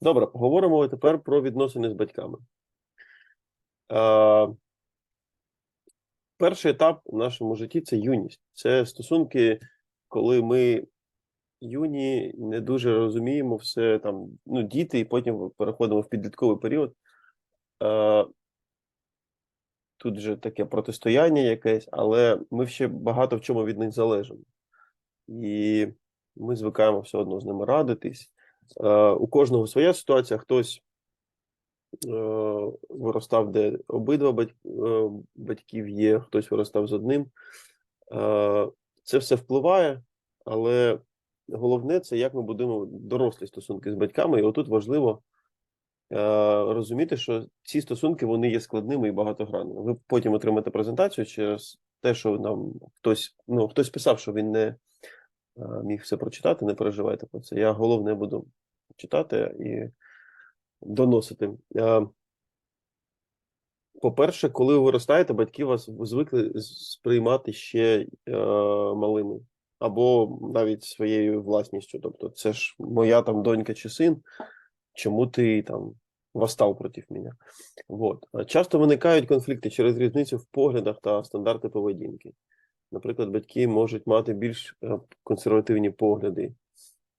Добре, поговоримо тепер про відносини з батьками. Е, перший етап в нашому житті це юність. Це стосунки, коли ми юні, не дуже розуміємо все там, ну, діти, і потім переходимо в підлітковий період. Е, тут же таке протистояння якесь, але ми ще багато в чому від них залежимо. І ми звикаємо все одно з ними радитись. Е, у кожного своя ситуація, хтось е, виростав, де обидва е, батьків є, хтось виростав з одним. Це все впливає, але головне це як ми будемо дорослі стосунки з батьками. І отут важливо розуміти, що ці стосунки вони є складними і багатогранними. Ви потім отримаєте презентацію через те, що нам хтось, ну, хтось писав, що він не міг все прочитати, не переживайте про це. Я головне буду читати і доносити. Е, По-перше, коли ви виростаєте, батьки вас звикли сприймати ще е, малими, або навіть своєю власністю. Тобто, це ж моя там донька чи син, чому ти там восстав проти мене? Вот. Часто виникають конфлікти через різницю в поглядах та стандарти поведінки. Наприклад, батьки можуть мати більш е, консервативні погляди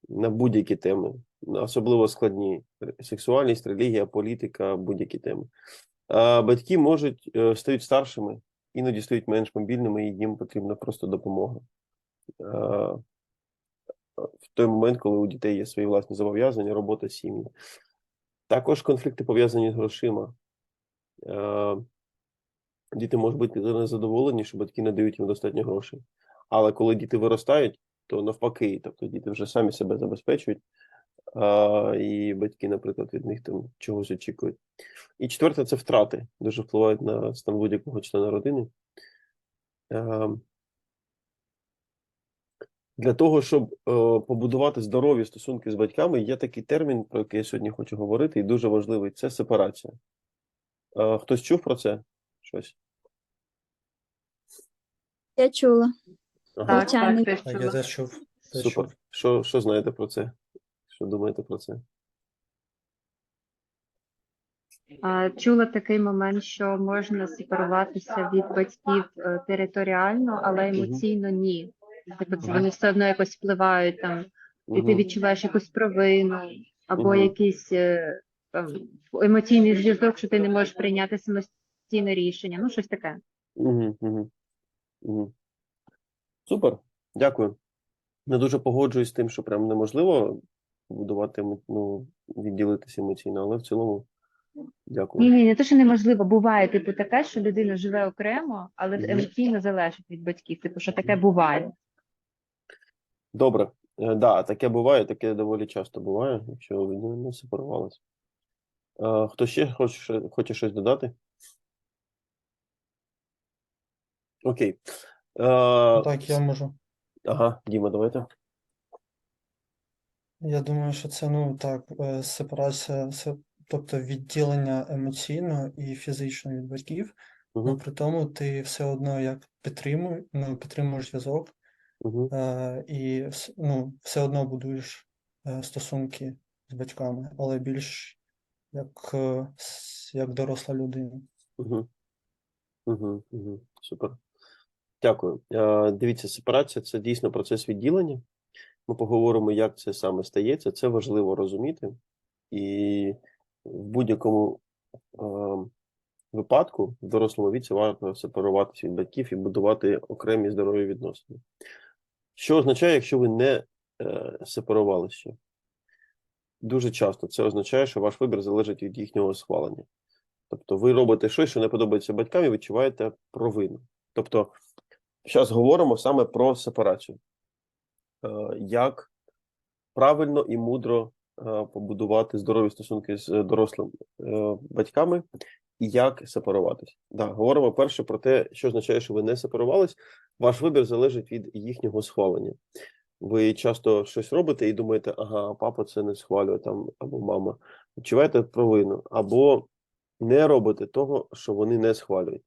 на будь-які теми, особливо складні сексуальність, релігія, політика, будь-які теми. А батьки можуть е, стають старшими, іноді стають менш мобільними, і їм потрібна просто допомога. Е, В той момент, коли у дітей є свої власні зобов'язання, робота, сім'ї. Також конфлікти пов'язані з грошима. Діти можуть бути незадоволені, що батьки не дають їм достатньо грошей. Але коли діти виростають, то навпаки, тобто діти вже самі себе забезпечують, а, і батьки, наприклад, від них там чогось очікують. І четверте це втрати, дуже впливають на стан будь-якого члена родини. Е, Для того, щоб е, побудувати здорові стосунки з батьками, є такий термін, про який я сьогодні хочу говорити, і дуже важливий це сепарація. Е, Хтось чув про це? Щось? Я чула. Ага. Так, так, теж Так, я чула. теж чув. теж Супер. чув. Що, що знаєте про це? Що думаєте про це? А, Чула такий момент, що можна сепаруватися від батьків е, територіально, але емоційно ні. Тобто це вони все одно якось впливають там, і ти Мгм. відчуваєш якусь провину або Мгм. якийсь е, там, емоційний зв'язок, що ти не можеш прийняти самостійне рішення. Ну, щось таке. Угу, угу, угу. Супер, дякую. Не дуже погоджуюсь з тим, що прям неможливо будувати, ну, відділитися емоційно, але в цілому дякую. Ні, ні, не те, що неможливо. Буває, типу, таке, що людина живе окремо, але емоційно залежить від батьків. Типу, що таке буває. Добре. Е, да, таке буває, таке доволі часто буває, якщо не, не сепарувалися. Е, хто ще хоче, хоче щось додати? Окей. Е, Так, я можу. Ага, Діма, давайте. Я думаю, що це ну так, е, сепарація, це, тобто відділення емоційно і фізично від батьків, Угу, але при тому ти все одно як підтримуєш, ну, підтримуєш зв'язок угу, е, і вс- ну, все одно будуєш е, стосунки з батьками, але більш як, е, с- як доросла людина. угу, угу, угу. Супер. Дякую. Е, Дивіться, сепарація це дійсно процес відділення. Ми поговоримо, як це саме стається. Це важливо розуміти. І в будь-якому е, випадку в дорослому віці варто сепаруватися від батьків і будувати окремі здорові відносини. Що означає, якщо ви не е, сепарувалися? Дуже часто це означає, що ваш вибір залежить від їхнього схвалення. Тобто ви робите щось, що не подобається батькам, і відчуваєте провину. Тобто, зараз говоримо саме про сепарацію. Е, Як правильно і мудро е, побудувати здорові стосунки з дорослими е, батьками, і як сепаруватись. Да, говоримо перше про те, що означає, що ви не сепарувались. Ваш вибір залежить від їхнього схвалення. Ви часто щось робите і думаєте, ага, папа це не схвалює там або мама. Відчуваєте провину, або не робите того, що вони не схвалюють.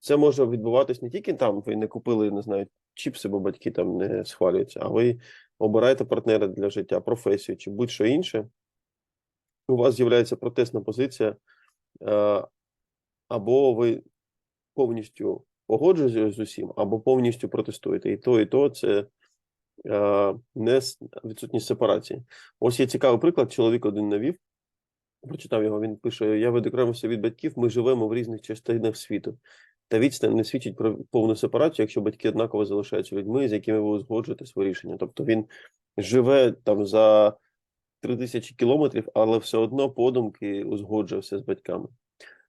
Це може відбуватись не тільки там, ви не купили, не знаю, чіпси, бо батьки там не схвалюються, а ви обираєте партнера для життя, професію чи будь-що інше. у вас з'являється протестна позиція, е, або ви повністю погоджуєтеся з усім, або повністю протестуєте. І то, і то це е, не відсутність сепарації. Ось є цікавий приклад. Чоловік один навів. Прочитав його. Він пише: Я відокремився від батьків. Ми живемо в різних частинах світу. Та відстань не свідчить про повну сепарацію, якщо батьки однаково залишаються людьми, з якими ви узгоджуєте своє рішення. Тобто він живе там за 3000 кілометрів, але все одно подумки узгоджувався з батьками.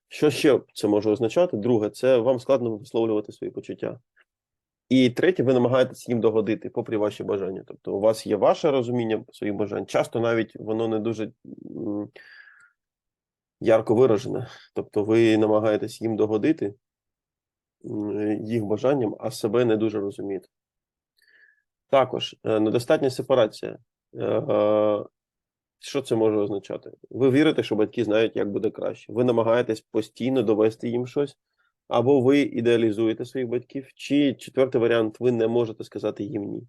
Що ще це може означати? Друге, це вам складно висловлювати свої почуття. І третє, ви намагаєтесь їм догодити, попри ваші бажання. Тобто, у вас є ваше розуміння своїх бажань. Часто навіть воно не дуже ярко виражене. Тобто, ви намагаєтесь їм догодити їх бажанням, а себе не дуже розумієте. Також е, недостатня сепарація. Е, е, Що це може означати? Ви вірите, що батьки знають, як буде краще. Ви намагаєтесь постійно довести їм щось, або ви ідеалізуєте своїх батьків, чи четвертий варіант, ви не можете сказати їм ні.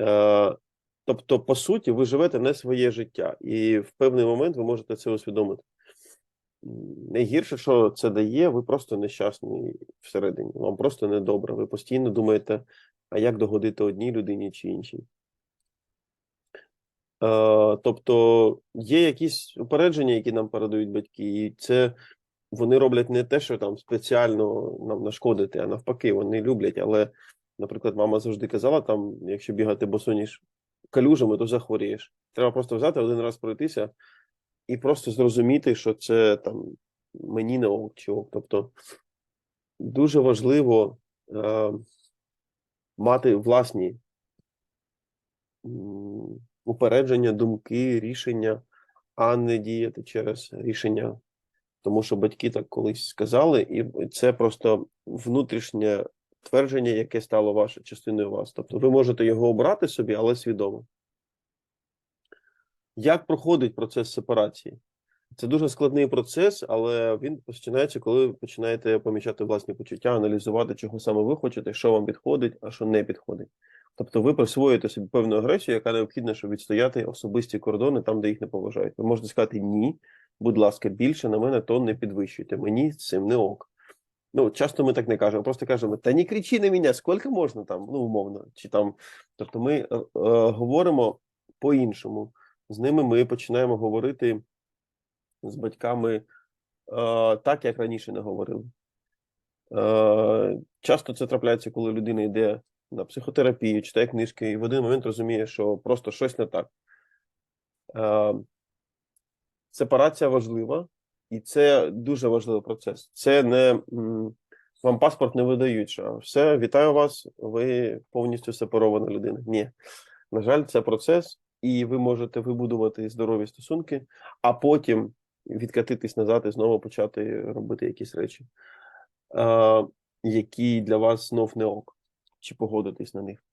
Е, тобто, по суті, ви живете не своє життя, і в певний момент ви можете це усвідомити. Найгірше, що це дає, ви просто нещасні всередині. Вам просто недобре. Ви постійно думаєте, а як догодити одній людині чи іншій. Е, тобто є якісь упередження, які нам передають батьки, і це вони роблять не те, що там спеціально нам нашкодити, а навпаки, вони люблять. Але, наприклад, мама завжди казала: там, якщо бігати босоніж калюжами, то захворієш. Треба просто взяти один раз пройтися і просто зрозуміти, що це там мені не ок. Тобто дуже важливо е, мати власні упередження, думки, рішення, а не діяти через рішення. Тому що батьки так колись сказали, і це просто внутрішнє твердження, яке стало вашою частиною вас. Тобто ви можете його обрати собі, але свідомо. Як проходить процес сепарації? Це дуже складний процес, але він починається, коли ви починаєте помічати власні почуття, аналізувати, чого саме ви хочете, що вам підходить, а що не підходить. Тобто ви присвоюєте собі певну агресію, яка необхідна, щоб відстояти особисті кордони там, де їх не поважають. Ви можете сказати ні, будь ласка, більше на мене то не підвищуйте. Мені з цим не ок. Ну, часто ми так не кажемо, просто кажемо: та не кричи на мене, скільки можна там, ну, умовно. Чи там. Тобто ми е, е, говоримо по-іншому. З ними ми починаємо говорити з батьками е, так, як раніше не говорили. Е, часто це трапляється, коли людина йде на психотерапію, читає книжки, і в один момент розуміє, що просто щось не так. Е, сепарація важлива, і це дуже важливий процес. Це не вам паспорт не видають, що все, вітаю вас, ви повністю сепарована людина. Ні. На жаль, це процес, і ви можете вибудувати здорові стосунки, а потім відкатитись назад і знову почати робити якісь речі, які для вас знов не ок, чи погодитись на них.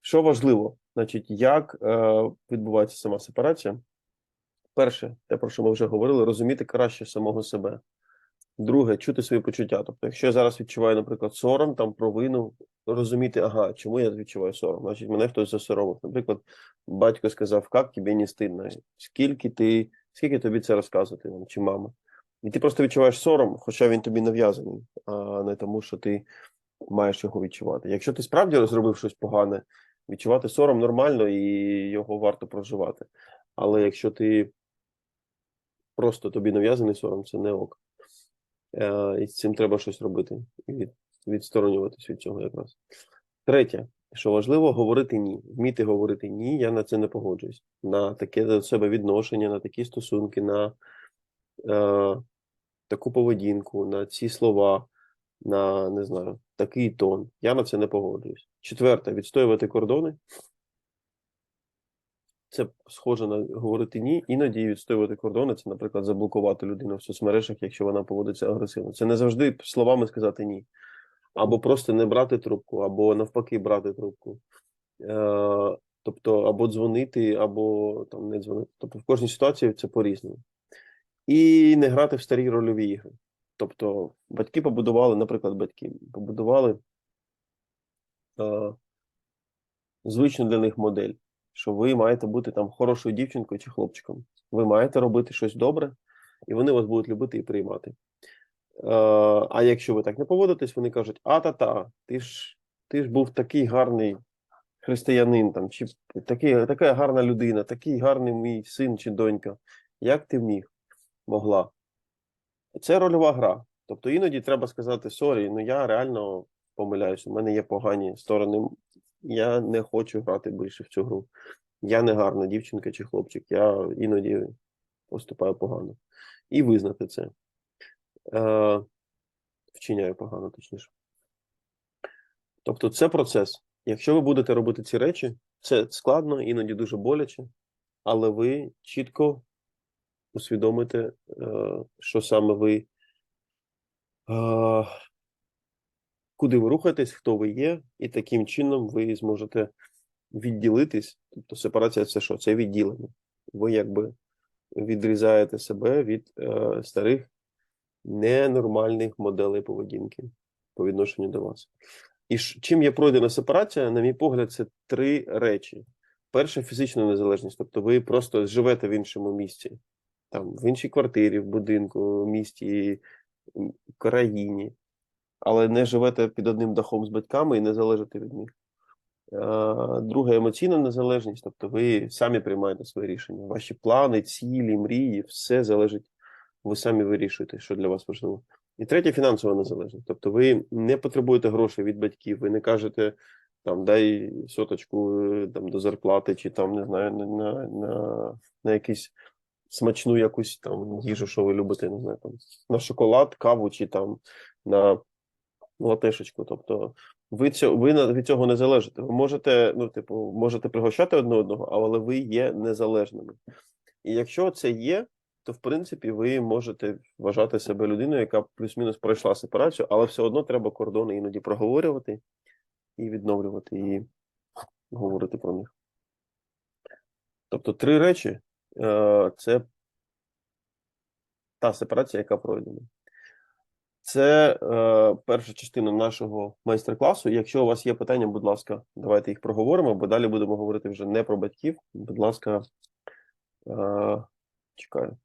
Що важливо, значить, як е, відбувається сама сепарація? Перше, те, про що ми вже говорили, розуміти краще самого себе. Друге, чути свої почуття. Тобто, якщо я зараз відчуваю, наприклад, сором, там провину, розуміти, ага, чому я відчуваю сором? Значить, мене хтось засоромив. Наприклад, батько сказав, як тобі не стидно, скільки ти, скільки тобі це розказувати, там, чи мама. І ти просто відчуваєш сором, хоча він тобі нав'язаний, а не тому, що ти маєш його відчувати. Якщо ти справді зробив щось погане, відчувати сором нормально і його варто проживати. Але якщо ти просто тобі нав'язаний сором, це не ок. Е, і з цим треба щось робити, і відсторонюватись від цього якраз. Третє, що важливо, говорити ні. Вміти говорити ні, я на це не погоджуюсь. На таке до себе відношення, на такі стосунки, на е, таку поведінку, на ці слова, на не знаю, такий тон. Я на це не погоджуюсь. Четверте, відстоювати кордони. Це схоже на говорити ні, іноді відстоювати кордони. Це, наприклад, заблокувати людину в соцмережах, якщо вона поводиться агресивно. Це не завжди словами сказати ні. Або просто не брати трубку, або навпаки брати трубку. Е, тобто, або дзвонити, або там не дзвонити. Тобто, в кожній ситуації це по-різному. І не грати в старі рольові ігри. Тобто, батьки побудували, наприклад, батьки побудували е, звичну для них модель. що ви маєте бути там хорошою дівчинкою чи хлопчиком. Ви маєте робити щось добре, і вони вас будуть любити і приймати. Е, а якщо ви так не поводитесь, вони кажуть: а та-та, ти ж, ти ж був такий гарний християнин, там, чи такий, така гарна людина, такий гарний мій син чи донька. Як ти міг, могла? Це рольова гра. Тобто іноді треба сказати: сорі, ну я реально помиляюсь, у мене є погані сторони. Я не хочу грати більше в цю гру. Я не гарна дівчинка чи хлопчик, я іноді поступаю погано. І визнати це. Е, вчиняю погано, точніше. Тобто, це процес. Якщо ви будете робити ці речі, це складно, іноді дуже боляче, але ви чітко усвідомите, е, що саме ви, е, куди ви рухаєтесь, хто ви є, і таким чином ви зможете відділитись. Тобто сепарація це що? Це відділення. Ви якби відрізаєте себе від старих ненормальних моделей поведінки по відношенню до вас. І чим є пройдена сепарація, на мій погляд, це три речі. Перше фізична незалежність, тобто ви просто живете в іншому місці, там, в іншій квартирі, в будинку, місті, країні, але не живете під одним дахом з батьками і не залежите від них. Друге емоційна незалежність, тобто ви самі приймаєте свої рішення. Ваші плани, цілі, мрії, все залежить, ви самі вирішуєте, що для вас важливо. І третє фінансова незалежність. Тобто ви не потребуєте грошей від батьків, ви не кажете там дай соточку е, там до зарплати, чи там не знаю, на, на, на, на якийсь смачну якусь там їжу, що ви любите, не знаю, там на шоколад, каву чи там на латешечку. Тобто ви цього ви від цього не залежите. Ви можете, ну, типу, можете пригощати одне одного, але ви є незалежними. І якщо це є, то в принципі ви можете вважати себе людиною, яка плюс-мінус пройшла сепарацію, але все одно треба кордони іноді проговорювати і відновлювати, і говорити про них. Тобто, три речі е, це та сепарація, яка пройдена. Це е, перша частина нашого майстер-класу. Якщо у вас є питання, будь ласка, давайте їх проговоримо, бо далі будемо говорити вже не про батьків. Будь ласка, е, чекаю.